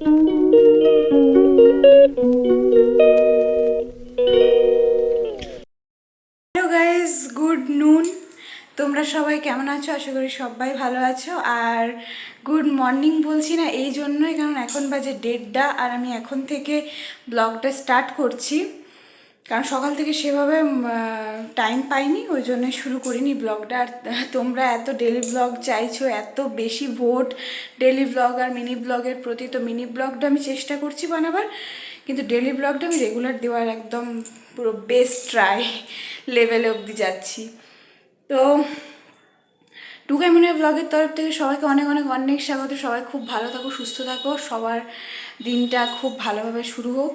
Hello guys good নুন তোমরা সবাই কেমন আছো? আশা করি সবাই ভালো আছো। আর গুড মর্নিং বলছি না, এই জন্যই কারণ এখন বাজে ডেটটা আর আমি এখন থেকে ব্লগটা স্টার্ট করছি। কারণ সকাল থেকে সেভাবে টাইম পাইনি, ওই জন্য শুরু করিনি ব্লগটা আর তোমরা এত ডেলি ব্লগ চাইছো, এত বেশি ভোট ডেলি ব্লগ আর মিনি ব্লগের প্রতি, তো মিনি ব্লগটা আমি চেষ্টা করছি বানাবার, কিন্তু ডেলি ব্লগটা আমি রেগুলার দেওয়ার একদম পুরো বেস্ট ট্রাই লেভেলে অবধি যাচ্ছি। তো টুকাই মনে ব্লগের তরফ থেকে সবাইকে অনেক অনেক অনেক স্বাগত। সবাই খুব ভালো থাকো, সুস্থ থাকো। সবার দিনটা খুব ভালোভাবে শুরু হোক।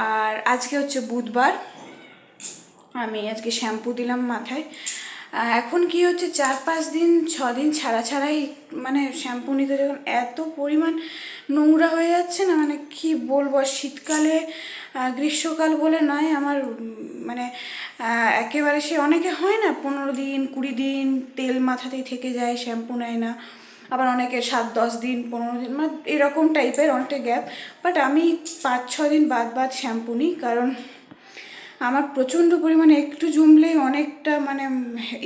আর আজকে হচ্ছে বুধবার। আমি আজকে শ্যাম্পু দিলাম মাথায়। এখন কি হচ্ছে, চার পাঁচ দিন, ছ দিন ছাড়া ছাড়াই মানে শ্যাম্পু নিতে যখন এত পরিমাণ নোংরা হয়ে যাচ্ছে না মানে কি বলব শীতকালে গ্রীষ্মকাল বলে নয়, আমার মানে একেবারে সে অনেকে হয় না, পনেরো দিন, কুড়ি দিন তেল মাথাতেই থেকে যায়, শ্যাম্পু নেয় না। আবার অনেকে সাত, দশ দিন, পনেরো দিন মানে এরকম টাইপের অনেকটা গ্যাপ। বাট আমি পাঁচ ছ দিন বাদ বাদ শ্যাম্পু নিই, কারণ আমার প্রচণ্ড পরিমাণে একটু জমলেই অনেকটা মানে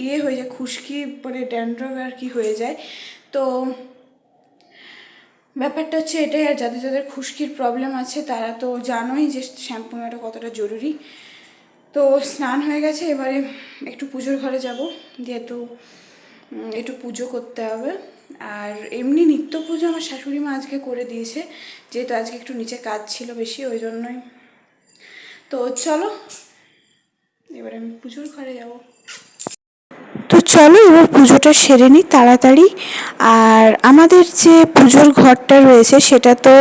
ইয়ে হয়ে যায়, খুশকি মানে ড্যান্ড্রফ আর কি হয়ে যায়। তো ব্যাপারটা হচ্ছে এটাই, আর যাদের যাদের খুশকির প্রবলেম আছে তারা তো জানোই যে শ্যাম্পু নেওয়াটা কতটা জরুরি। তো স্নান হয়ে গেছে, এবারে একটু পুজোর ঘরে যাব। যেহেতু একটু পুজো করতে হবে। আর এমনি নিত্য পুজো আমার শাশুড়ি মা আজকে করে দিয়েছে, যেহেতু আজকে একটু নিচে কাজ ছিল বেশি, ওই জন্যই। তো চলো, এবারে আমি পুজোর ঘরে যাব। চলো এবার পুজোটা সেরে নিই তাড়াতাড়ি। আর আমাদের যে পুজোর ঘরটা রয়েছে, সেটা তো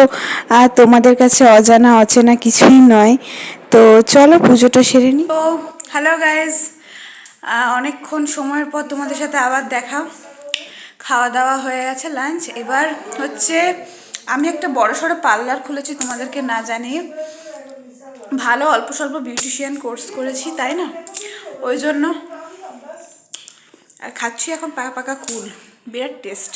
তোমাদের কাছে অজানা, অচেনা কিছুই নয়। তো চলো পুজোটা সেরে নিই তো হ্যালো গাইজ অনেকক্ষণ সময়ের পর তোমাদের সাথে আবার দেখা। খাওয়া দাওয়া হয়ে গেছে লাঞ্চ এবার হচ্ছে, আমি একটা বড় সড়ো পার্লার খুলেছি তোমাদেরকে না জানিয়ে। ভালো অল্প স্বল্প বিউটিশিয়ান কোর্স করেছি, তাই না? ওই জন্য আর খাচ্ছি এখন পাকা পাকা কুল, বিরাট টেস্ট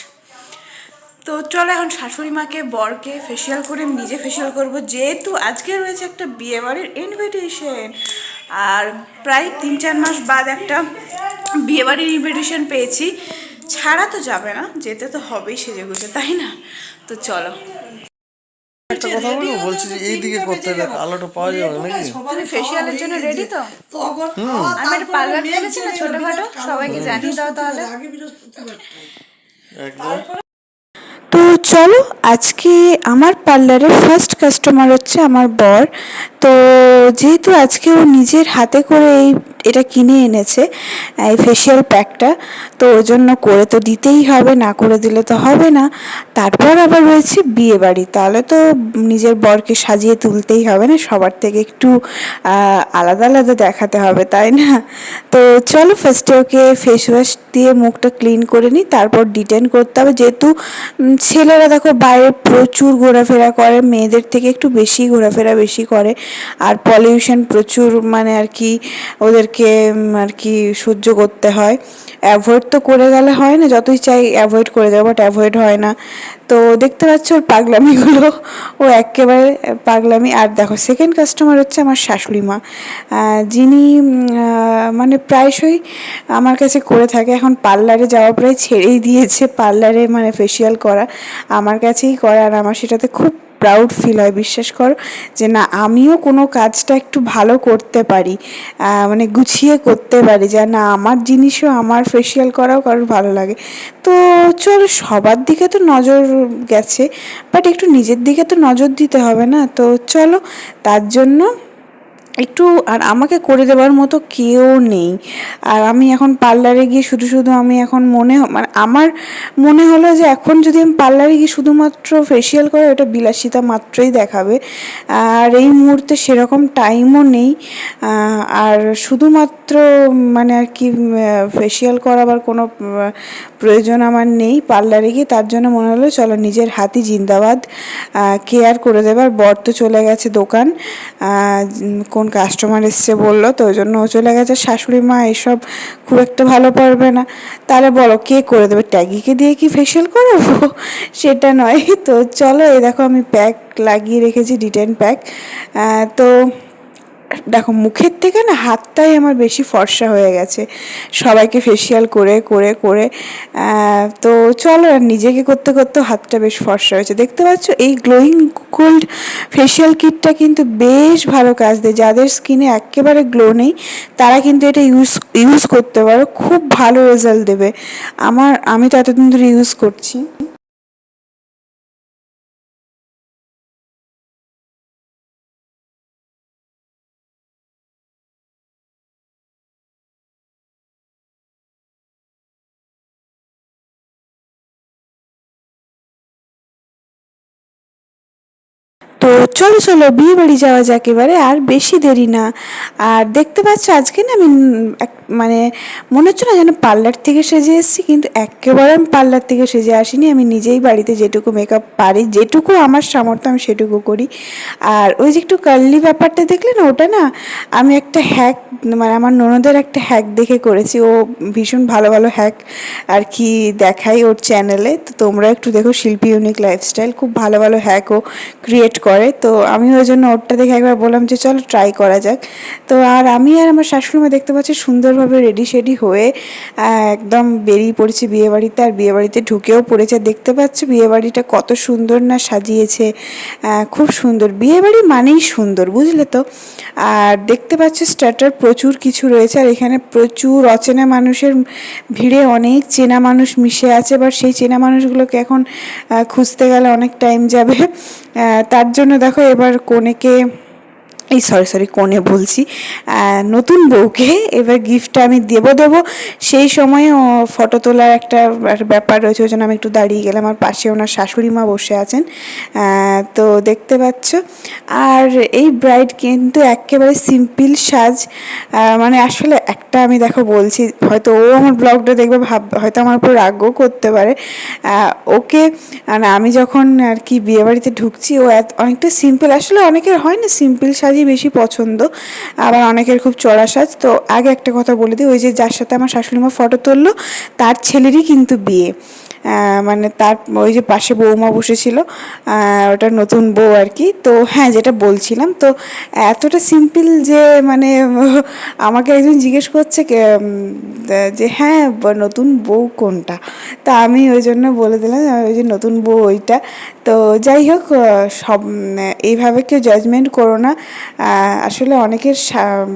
তো চলো এখন শাশুড়ি মাকে, বরকে ফেসিয়াল করে নিজে ফেসিয়াল করব। যেহেতু আজকে রয়েছে একটা বিয়ে বাড়ির ইনভিটেশন আর প্রায় তিন চার মাস বাদ একটা বিয়ে বাড়ির ইনভিটেশন পেয়েছি। ছাড়া তো যাবে না, যেতে তো হবেই সেজে গুজে তাই না? তো চলো। একটা কথা বলব? বলছি যে এই দিকে করতে দেখ আলোটা পাওয়া যাবে নাকি? তুমি ফেসিয়ালের জন্য রেডি তো? আমি একটা পার্লার খুলেছি না ছোটখাটো সবাইকে জানিয়ে দাও তাহলে। একদম। চলো আজকে আমার পার্লারের ফার্স্ট কাস্টমার হচ্ছে আমার বর। তো যেহেতু আজকে ও নিজের হাতে করে এই এটা কিনে এনেছে এই ফেসিয়াল প্যাকটা তো ওর জন্য করে তো দিতেই হবে না করে দিলে তো হবে না। তারপর আবার রয়েছে বিয়ে বাড়ি। তাহলে তো নিজের বরকে সাজিয়ে তুলতেই হবে না সবার থেকে একটু আলাদা আলাদা দেখাতে হবে তাই না? তো চলো ফার্স্টে ওকে ফেস ওয়াশ দিয়ে মুখটা ক্লিন করে নিই তারপর ডিটেন করতে হবে। যেহেতু উম, ছেলেরা দেখো বাইরে প্রচুর ঘোরাফেরা করে, মেয়েদের থেকে একটু বেশি ঘোরাফেরা বেশি করে। আর পলিউশন প্রচুর মানে আর কি ওদেরকে আর কি সহ্য করতে হয়। অ্যাভয়েড তো করে গেলে হয় না, যতই চাই অ্যাভয়েড করে দেবো বাট অ্যাভয়েড হয় না। তো দেখতে পাচ্ছ ওর পাগলামিগুলো, ও একেবারে পাগলামি। আর দেখো সেকেন্ড কাস্টমার হচ্ছে আমার শাশুড়ি মা। যিনি মানে প্রায়শই আমার কাছে করে থাকে। এখন পার্লারে যাওয়া প্রায় ছেড়েই দিয়েছে, পার্লারে মানে ফেসিয়াল করা। আমার কাছেই করে আর আমার সেটাতে খুব প্রাউড ফিল হয়। বিশ্বাস করো যে না, আমিও কোনো কাজটা একটু ভালো করতে পারি মানে গুছিয়ে করতে পারি যে না, আমার জিনিসও আমার ফেসিয়াল করাও কারোর ভালো লাগে। তো চলো, সবার দিকে তো নজর গেছে বাট একটু নিজের দিকে তো নজর দিতে হবে না? তো চলো, তার জন্য একটু, আর আমাকে করে দেওয়ার মতো কেউ নেই। আর আমি এখন পার্লারে গিয়ে শুধু শুধু আমি এখন মনে মানে আমার মনে হলো যে এখন যদি আমি পার্লারে গিয়ে শুধুমাত্র ফেসিয়াল করে, ওটা বিলাসিতা মাত্রই দেখাবে। আর এই মুহূর্তে সেরকম টাইমও নেই। আর শুধুমাত্র মানে আর কি ফেসিয়াল করাবার কোনো প্রয়োজন আমার নেই পার্লারে গিয়ে। তার জন্য মনে হলো, চলো নিজের হাতি জিন্দাবাদ। কেয়ার করে দেবার। বর তো চলে গেছে দোকান। কোনো তখন কাস্টমার এসছে বলল, তো ওই জন্য ও চলে গেছে। শাশুড়ি মা এসব খুব একটা ভালো পারবে না। তাহলে বলো, কে করে দেবে? ট্যাগিকে দিয়ে কি ফেশিয়াল করাবো? সেটা নয়। তো চলো, এই দেখো আমি প্যাক লাগিয়ে রেখেছি ডিটেন প্যাক তো দেখো, মুখের থেকে না হাতটাই আমার বেশি ফর্সা হয়ে গেছে। সবাইকে ফেসিয়াল করে করে করে তো চলো আর নিজেকে করতে করতে হাতটা বেশ ফর্সা হয়েছে। দেখতে পাচ্ছ, এই গ্লোয়িং গোল্ড ফেসিয়াল কিটটা কিন্তু বেশ ভালো কাজ দেয়। যাদের স্কিনে একেবারে গ্লো নেই, তারা কিন্তু এটা ইউজ ইউজ করতে পারো। খুব ভালো রেজাল্ট দেবে। আমার, আমি তো এতদিন ধরে ইউজ করছি। তো চলো চলো, বিয়ে বাড়ি যাওয়া যাক এবারে, আর বেশি দেরি না। আর দেখতে পাচ্ছ আজকে না আমি মানে মনে হচ্ছে না যেন পার্লার থেকে সেজে এসেছি, কিন্তু একেবারে আমি পার্লার থেকে সেজে আসিনি। আমি নিজেই বাড়িতে যেটুকু মেকআপ পারি, যেটুকু আমার সামর্থ্য আমি সেটুকু করি। আর ওই যে একটু কার্লি ব্যাপারটা দেখলে না, ওটা না আমি একটা হ্যাক মানে আমার ননদের একটা হ্যাক দেখে করেছি, ও ভীষণ ভালো ভালো হ্যাক আর কি দেখাই ওর চ্যানেলে তো তোমরা একটু দেখো শিল্পী ইউনিক লাইফস্টাইল খুব ভালো ভালো হ্যাক ও ক্রিয়েট করে। তো আমি ওই জন্য ওরটা দেখে একবার বললাম যে, চলো ট্রাই করা যাক। তো আর আমি আর আমার শাশুড়িমা দেখতে পাচ্ছি সুন্দরভাবে রেডি শেডি হয়ে, একদম বেরিয়ে পড়েছি বিয়েবাড়িতে। আর বিয়েবাড়িতে ঢুকেও পড়েছে। দেখতে পাচ্ছ বিয়েবাড়িটা কত সুন্দর না সাজিয়েছে খুব সুন্দর। বিয়েবাড়ি মানেই সুন্দর, বুঝলে তো? আর দেখতে পাচ্ছ স্টার্টার প্রচুর কিছু রয়েছে আর এখানে প্রচুর অচেনা মানুষের ভিড়ে অনেক চেনা মানুষ মিশে আছে বা সেই চেনা মানুষগুলোকে এখন খুঁজতে গেলে অনেক টাইম যাবে। তার জন্য দেখো এবার কনেকে এই সরি সরি কোণে বলছি। নতুন বউকে এবার গিফটটা আমি দেবো দেবো। সেই সময় ফটো তোলার একটা ব্যাপার রয়েছে, ওই জন্য আমি একটু দাঁড়িয়ে গেলাম। আমার পাশে ওনার শাশুড়ি মা বসে আছেন। তো দেখতে পাচ্ছ। আর এই ব্রাইড কিন্তু একেবারে সিম্পল সাজ। মানে আসলে একটা আমি দেখো বলছি, হয়তো ও আমার ব্লগটা দেখবে, ভাব, হয়তো আমার উপর রাগও করতে পারে। ওকে মানে আমি যখন আর কি বিয়েবাড়িতে ঢুকছি, ও অনেকটা সিম্পল আসলে অনেকের হয় না সিম্পল সাজই বেশি পছন্দ। আবার অনেকের খুব চড়া সাজ। তো আগে একটা কথা বলে দিই, ওই যে যার সাথে আমার শাশুড়ি মা ফটো তুললো, তার ছেলেরই কিন্তু বিয়ে। মানে তার ওই যে পাশে বৌমা বসেছিল ওটা নতুন বউ আর কি। তো হ্যাঁ যেটা বলছিলাম, তো এতটা সিম্পল যে মানে আমাকে একজন জিজ্ঞেস করছে যে হ্যাঁ নতুন বউ কোনটা? তা আমি ওই জন্য বলে দিলাম ওই যে নতুন বউ ওইটা। তো যাই হোক সব এইভাবে কেউ জাজমেন্ট করো না। আসলে অনেকের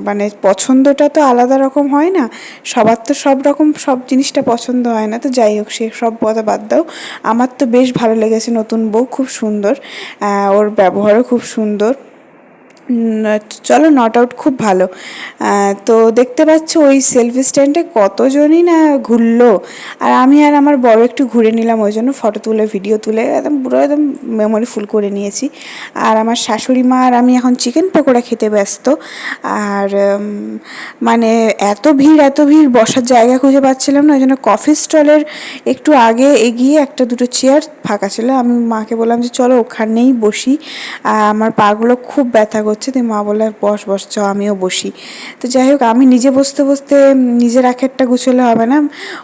মানে পছন্দটা তো আলাদা রকম হয় না, সবার তো সব রকম, সব জিনিসটা পছন্দ হয় না। তো যাই হোক, সে সব কথা বাদ দাও। আমার তো বেশ ভালো লেগেছে নতুন বউ, খুব সুন্দর। ওর ব্যবহারও খুব সুন্দর। চলো নট আউট খুব ভালো। তো দেখতে পাচ্ছ ওই সেলফি স্ট্যান্ডে কতজনই না ঘুরলো। আর আমি আর আমার বড় একটু ঘুরে নিলাম, ওই জন্য ফটো তুলে ভিডিও তুলে, একদম পুরো একদম মেমোরি ফুল করে নিয়েছি। আর আমার শাশুড়ি মা আর আমি এখন চিকেন পকোড়া খেতে ব্যস্ত। আর মানে এত ভিড় এত ভিড় বসার জায়গা খুঁজে পাচ্ছিলাম না, ওই জন্য কফি স্টলের একটু আগে এগিয়ে একটা দুটো চেয়ার ফাঁকা ছিল। আমি মাকে বললাম যে, চলো ওখানেই বসি। আমার পাগুলো খুব ব্যথা করছে। তো মা বললে বস বস চ আমিও বসি। তো যাই হোক, আমি নিজে বসতে বসতে নিজের আখেরটা গুছোলে হবে না।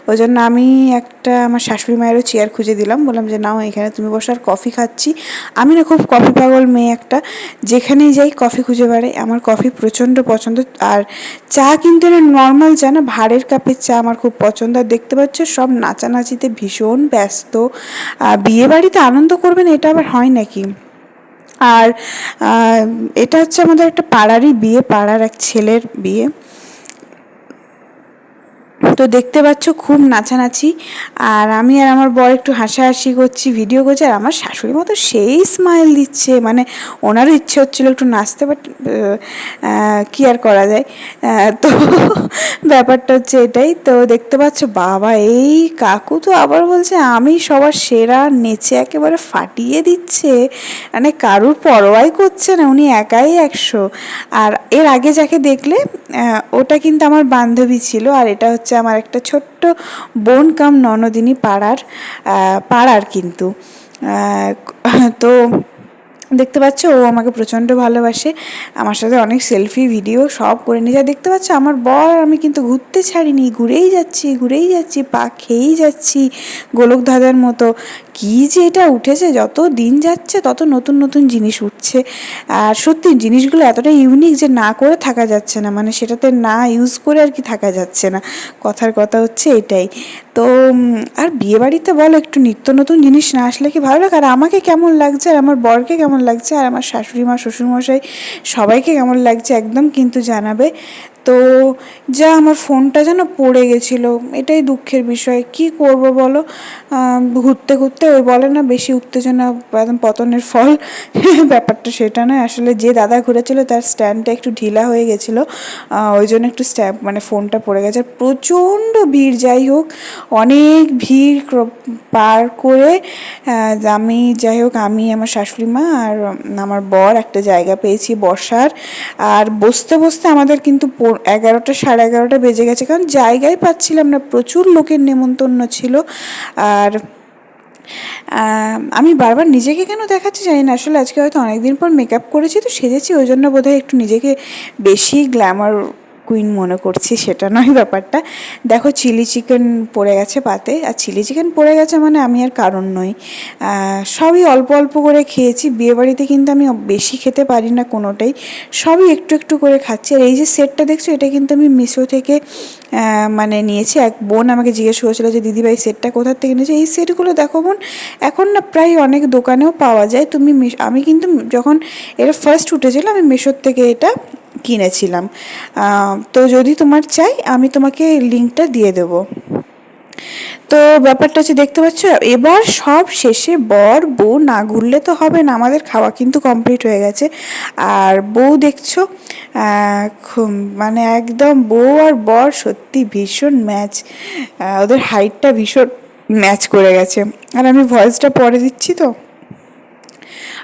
ওই জন্য আমি একটা আমার শাশুড়ি মায়েরও চেয়ার খুঁজে দিলাম। বললাম যে, নাও, এখানে তুমি বসে, আর কফি খাচ্ছি। আমি না খুব কফি পাগল মেয়ে একটা। যেখানেই যাই কফি খুঁজে বেড়াই। আমার কফি প্রচণ্ড পছন্দ। আর চা কিন্তু না নর্মাল চা না, ভাড়ের কাপের চা আমার খুব পছন্দ। আর দেখতে পাচ্ছ, সব নাচানাচিতে ভীষণ ব্যস্ত। বিয়ে বাড়িতে আনন্দ করবেন এটা আবার হয় নাকি? আর এটা হচ্ছে আমাদের একটা পাড়ারই বিয়ে পাড়ার এক ছেলের বিয়ে। তো দেখতে পাচ্ছ খুব নাচানাচি। আর আমি আর আমার বর একটু হাসাহাসি করছি ভিডিও করছি, আর আমার শাশুড়ি মতো সেই স্মাইল দিচ্ছে। মানে ওনারও ইচ্ছে হচ্ছিল একটু নাচতে বাট কি আর করা যায়? তো ব্যাপারটা হচ্ছে এটাই। তো দেখতে পাচ্ছ, বাবা, এই কাকু তো আবার বলছে, আমি সবার সেরা নেচে একেবারে ফাটিয়ে দিচ্ছে। মানে কারুর পরোয়াই করছে না, উনি একাই একশো। আর এর আগে যাকে দেখলে ওটা কিন্তু আমার বান্ধবী ছিল, আর এটা হচ্ছে আমার একটা ছোট্ট বোন কাম ননদিনী পাড়ার পাড়ার কিন্তু। তো দেখতে পাচ্ছ, ও আমাকে প্রচণ্ড ভালোবাসে। আমার সাথে অনেক সেলফি, ভিডিও সব করে নিয়ে যায়। দেখতে পাচ্ছ, আমার বর, আমি কিন্তু ঘুরতে ছাড়িনি, ঘুরেই যাচ্ছি ঘুরেই যাচ্ছি, পা খেয়েই যাচ্ছি গোলক ধাঁধার মতো। কী যে এটা উঠেছে, যত দিন যাচ্ছে তত নতুন নতুন জিনিস উঠছে। আর সত্যি জিনিসগুলো এতটা ইউনিক যে না করে থাকা যাচ্ছে না মানে সেটাতে না ইউজ করে আর কি থাকা যাচ্ছে না। কথার কথা হচ্ছে এটাই। তো আর বিয়েবাড়িতে বলো একটু নিত্য নতুন জিনিস না আসলে কি ভালো লাগে? আর আমাকে কেমন লাগছে? আর আমার বরকে কেমন লাগছে? আর আমার শাশুড়ি মা, শ্বশুরমশাই সবাইকে কেমন লাগছে একদম কিন্তু জানাবে। তো যা আমার ফোনটা যেন পড়ে গেছিল, এটাই দুঃখের বিষয়। কি করব বলো? ঘুরতে ঘুরতে ওই বলে না, বেশি উত্তেজনা একদম পতনের ফল। ব্যাপারটা সেটা নয়, আসলে যে দাদা ঘুরেছিল তার স্ট্যান্ডটা একটু ঢিলা হয়ে গেছিল। ওই জন্য একটু স্ট্যাপ মানে ফোনটা পড়ে গেছে। আর প্রচণ্ড ভিড়, যাই হোক, অনেক ভিড় পার করে আমি, যাই হোক, আমি, আমার শাশুড়ি মা আর আমার বর একটা জায়গা পেয়েছি বসার আর বসতে বসতে আমাদের কিন্তু এগারোটা, সাড়ে এগারোটা বেজে গেছে। কারণ জায়গায় পাচ্ছিলাম না, প্রচুর লোকের নেমন্তন্ন ছিল। আর আমি বারবার নিজেকে কেন দেখাচ্ছি জানি না। আসলে আজকে হয়তো অনেকদিন পর মেকআপ করেছি, তো সেজেছি, ওই জন্য বোধহয় একটু নিজেকে বেশি গ্ল্যামার কুইন মনে করছি, সেটা নয় ব্যাপারটা। দেখো চিলি চিকেন পড়ে গেছে পাতে, আর চিলি চিকেন পড়ে গেছে মানে আমি আর কারণ নই। সবই অল্প অল্প করে খেয়েছি, বিয়েবাড়িতে কিন্তু আমি বেশি খেতে পারি না কোনোটাই। সবই একটু একটু করে খাচ্ছি, আর এই যে সেটটা দেখছ, এটা কিন্তু আমি মিশো থেকে মানে নিয়েছি। এক বোন আমাকে জিজ্ঞেস করেছিল যে দিদিভাই সেটটা কোথা থেকে নিয়েছো? এই সেটগুলো দেখো বোন, এখন না প্রায় অনেক দোকানেও পাওয়া যায়। তুমি আমি কিন্তু যখন এটা ফার্স্ট উঠেছিল, আমি মিশোর থেকে এটা কিনেছিলাম। তো যদি তোমার চাই, আমি তোমাকে লিঙ্কটা দিয়ে দেবো। তো ব্যাপারটা হচ্ছে, দেখতে পাচ্ছ, এবার সব শেষে বর, বউ না ঘুরলে তো হবে না, আমাদের খাওয়া কিন্তু কমপ্লিট হয়ে গেছে। আর বউ দেখছ মানে একদম বউ আর বর সত্যি ভীষণ ম্যাচ ওদের হাইটটা ভীষণ ম্যাচ করে গেছে। আর আমি ভয়েসটা পরে দিচ্ছি তো।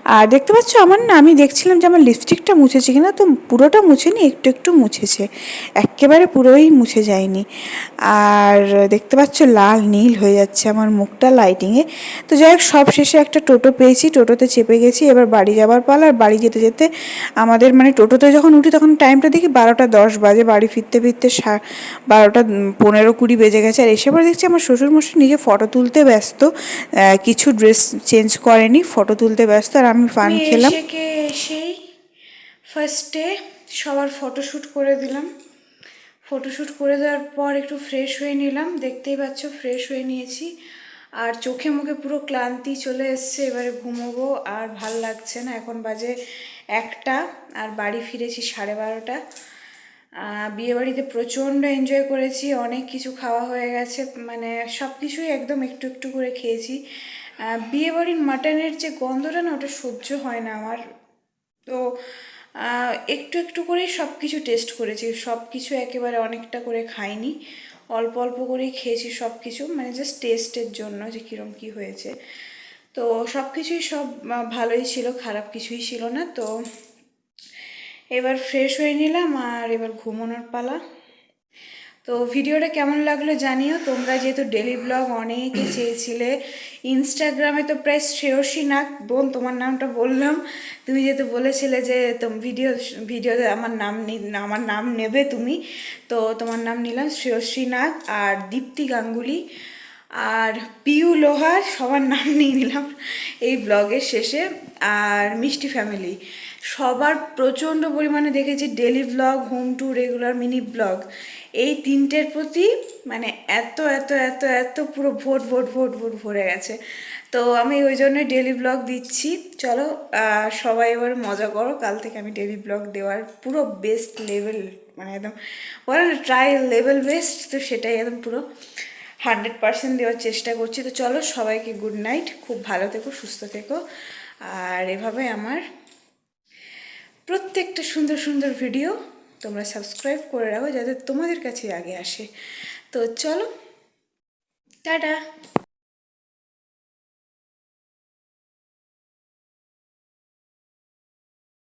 আর দেখতে পাচ্ছ আমার না, আমি দেখছিলাম যে আমার লিপস্টিকটা মুছেছে কিনা, তো পুরোটা মুছেনি, একটু একটু মুছেছে। একেবারে পুরোই মুছে যায়নি। আর দেখতে পাচ্ছ লাল, নীল হয়ে যাচ্ছে আমার মুখটা লাইটিংয়ে তো যাই হোক, সব শেষে একটা টোটো পেয়েছি, টোটোতে চেপে গেছি, এবার বাড়ি যাবার পালা। আর বাড়ি যেতে যেতে আমাদের মানে টোটোতে যখন উঠি, তখন টাইমটা দেখি বারোটা দশ বাজে, বাড়ি ফিরতে ফিরতে সা, বারোটা পনেরো কুড়ি বেজে গেছে। আর এসে পরে দেখছি আমার শ্বশুরমশাই নিজে ফটো তুলতে ব্যস্ত। কিছু ড্রেস চেঞ্জ করেনি ফটো তুলতে ব্যস্ত। আর আমি পান খেলাম। এসেই ফার্স্টে সবার ফটোশ্যুট করে দিলাম। ফটোশ্যুট করে দেওয়ার পর একটু ফ্রেশ হয়ে নিলাম। দেখতেই পাচ্ছ ফ্রেশ হয়ে নিয়েছি। আর চোখে মুখে পুরো ক্লান্তি চলে এসছে এবারে ঘুমোবো। আর ভালো লাগছে না এখন বাজে একটা। আর বাড়ি ফিরেছি সাড়ে বারোটা। বিয়েবাড়িতে প্রচণ্ড এনজয় করেছি অনেক কিছু খাওয়া হয়ে গেছে। মানে সব কিছুই একদম একটু একটু করে খেয়েছি। বিয়েবাড়ির মাটনের যে গন্ধটা না, ওটা সহ্য হয় না আমার। তো একটু একটু করেই সব কিছু টেস্ট করেছি। সব কিছু একেবারে অনেকটা করে খাইনি। অল্প অল্প করেই খেয়েছি সব কিছু মানে জাস্ট টেস্টের জন্য যে কীরম কী হয়েছে। তো সব কিছুই সব ভালোই ছিল, খারাপ কিছুই ছিল না। তো, এবার ফ্রেশ হয়ে নিলাম আর এবার ঘুমানোর পালা। তো ভিডিওটা কেমন লাগল জানিও। তোমরা যেহেতু ডেলি ব্লগ অনেকে চেয়েছিলে ইনস্টাগ্রামে তো প্রায় শ্রেয়সী নাগ বোন, তোমার নামটা বললাম। তুমি যেহেতু বলেছিলে যে তোম ভিডিও ভিডিওতে আমার নাম আমার নাম নেবে তুমি, তো তোমার নাম নিলাম শ্রেয়সী নাগ আর দীপ্তি গাঙ্গুলি। আর পিউ লোহার সবার নাম নিয়ে নিলাম এই ব্লগের শেষে। আর মিষ্টি ফ্যামিলি সবার প্রচণ্ড পরিমাণে দেখেছি daily vlog home tour regular mini vlog এই তিনটের প্রতি মানে এত এত এত এত পুরো ভোট ভোট ভোট ভোট ভরে গেছে। তো আমি ওই জন্যই ডেলি ব্লগ দিচ্ছি। চলো সবাই এবার মজা করো। কাল থেকে আমি ডেলি ব্লগ দেওয়ার পুরো বেস্ট লেভেল মানে একদম বলে না ট্রাই লেভেল বেস্ট তো সেটাই একদম পুরো হান্ড্রেড পার্সেন্ট দেওয়ার চেষ্টা করছি। তো চলো, সবাইকে গুড নাইট খুব ভালো থেকো, সুস্থ থেকো। আর এভাবে আমার প্রত্যেকটা সুন্দর সুন্দর ভিডিও তোমরা সাবস্ক্রাইব করে রাখো যাতে তোমাদের কাছে আগে আসে। তো চলো টাটা।